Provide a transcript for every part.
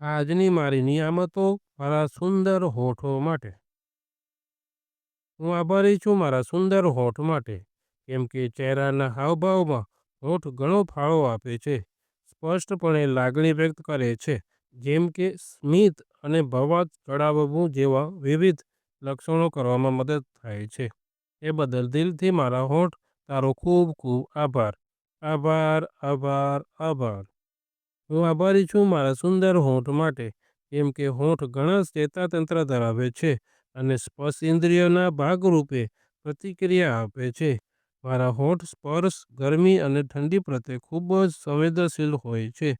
આજની મારી નિયામતો મારા સુંદર હોઠો માટે. હું આભારી છું મારા સુંદર હોઠ માટે, કેમ કે ચહેરાના હાવભાવમાં હોઠ ઘણો ફાળો આપે છે, સ્પષ્ટપણે લાગણી વ્યક્ત કરે છે, જેમ કે સ્મિત અને ભવાત ચડાવવું જેવા વિવિધ લક્ષણો કરવામાં મદદ થાય છે. એ બદલ દિલથી મારા હોઠ, તારો ખૂબ ખૂબ આભાર. આભાર, આભાર, આભાર. હું આભારી છું મારા સુંદર હોઠ માટે, કેમ કે હોઠ ઘણા ચેતાતંત્ર ધરાવે છે અને સ્પર્શ ઇન્દ્રિયોના ભાગરૂપે પ્રતિક્રિયા આપે છે. મારા હોઠ સ્પર્શ, ગરમી અને ઠંડી પ્રત્યે ખૂબ જ સંવેદનશીલ હોય છે,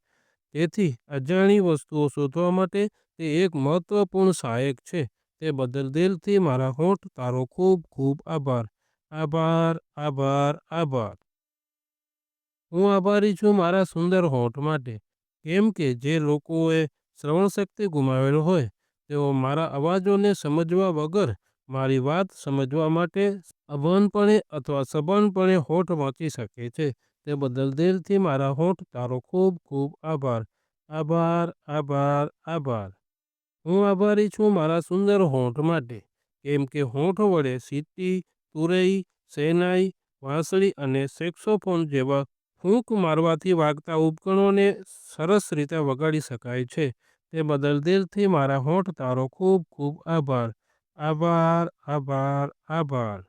તેથી અજાણી વસ્તુઓ શોધવા માટે તે એક મહત્વપૂર્ણ સહાયક છે. તે બદલ દિલથી મારા હોઠ, તારો ખૂબ ખૂબ આભાર. આભાર, આભાર, આભાર. હું આભારી છું મારા સુંદર હોઠ માટે, કેમ કે જે લોકોએ શ્રવણ શક્તિ ગુમાવેલ હોય, તેઓ મારા અવાજોને સમજવા વગર મારી વાત સમજવા માટે અભનપણે અથવા સભાનપણે હોઠ વાંચી શકે છે. તે બદલ દિલથી મારા હોઠ, તારો ખૂબ ખૂબ આભાર. આભાર, આભાર, આભાર. હું આભારી છું મારા સુંદર હોઠ માટે, કેમ કે હોઠ વડે સીટી તુરઈ, સેનાઈ વાંસળી અને સેક્સોફોન જેવા ફૂંક મારવાથી વાગતા ઉપકરણોને સરસ રીતે વગાડી શકાય છે. તે બદલ દિલથી મારા હોઠ, તારો ખૂબ ખૂબ આભાર. આભાર, આભાર, આભાર.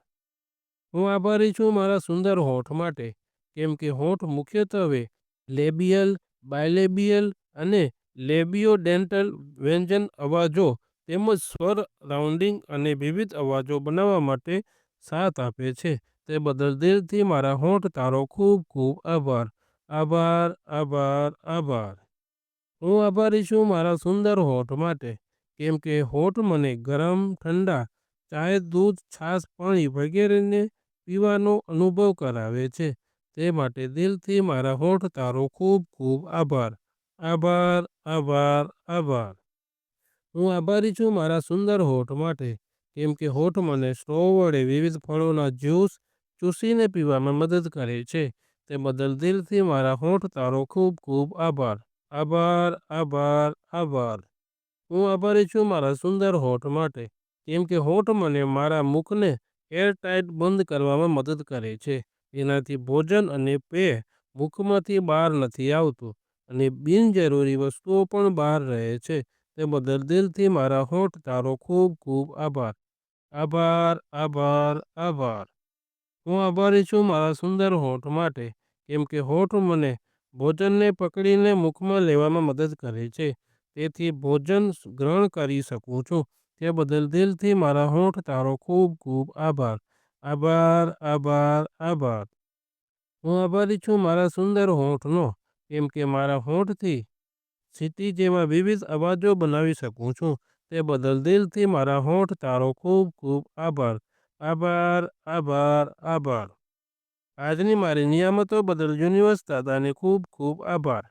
હું આભારી છું મારા સુંદર હોઠ માટે, કેમ કે હોઠ મુખ્યત્વે લેબિયલ, બાયલેબિયલ અને લેબિયોડેન્ટલ વ્યંજન અવાજો તેમજ સ્વર રાઉન્ડિંગ અને વિવિધ અવાજો બનાવવા માટે સાથ આપે છે. તે બદલ દિલથી મારા હોઠ, તારો ખૂબ ખૂબ આભાર. આભાર, આભાર, આભાર. હું આભારી છું મારા સુંદર હોઠ માટે, કેમ કે હોઠ મને ગરમ, ઠંડા, ચાય, દૂધ, છાશ, પાણી વગેરેને પીવાનો અનુભવ કરાવે છે. તે માટે દિલથી મારા હોઠ, તારો ખૂબ ખૂબ આભાર. આભાર, આભાર, આભાર. હું આભારી છું મારા સુંદર હોઠ માટે, કેમ કે હોઠ મને સ્ટોવ વડે વિવિધ ફળોના જ્યુસ ચૂસીને પીવામાં મદદ કરે છે. તે બદલ દિલથી મારા હોઠ, તારો ખૂબ ખૂબ આભાર. આભાર, આભાર, આભાર. હું આભારી છું મારા સુંદર હોઠ માટે, કેમ કે હોઠ મને મારા મુખને એરટાઇટ બંધ કરવામાં મદદ કરે છે. જેનાથી ભોજન અને પેય મુખમાંથી બહાર નથી આવતું અને બિનજરૂરી વસ્તુઓ પણ બહાર રહે છે. તે બદલ દિલથી મારા હોઠ, તારો ખૂબ ખૂબ આભાર. આભાર, આભાર, આભાર. હું આભારી છું મારા સુંદર હોઠ માટે, કેમ કે હોઠ મને ભોજનને પકડીને મુખમાં લેવામાં મદદ કરે છે, તેથી ભોજન ગ્રહણ કરી શકું છું. તે બદલ દિલથી મારા હોઠ, તારો ખૂબ ખૂબ આભાર. આભાર, આભાર, આભાર. હું આભારી છું મારા સુંદર હોઠનો, કેમ કે મારા હોઠથી સ્થિતિ જેવા વિવિધ અવાજો બનાવી શકું છું. તે બદલ દિલથી મારા હોઠ, તારો ખૂબ ખૂબ આભાર. આભાર, આભાર, આભાર. આજની મારી નિયામતો બદલ યુનિવર્સ દાદાને ખૂબ ખૂબ આભાર.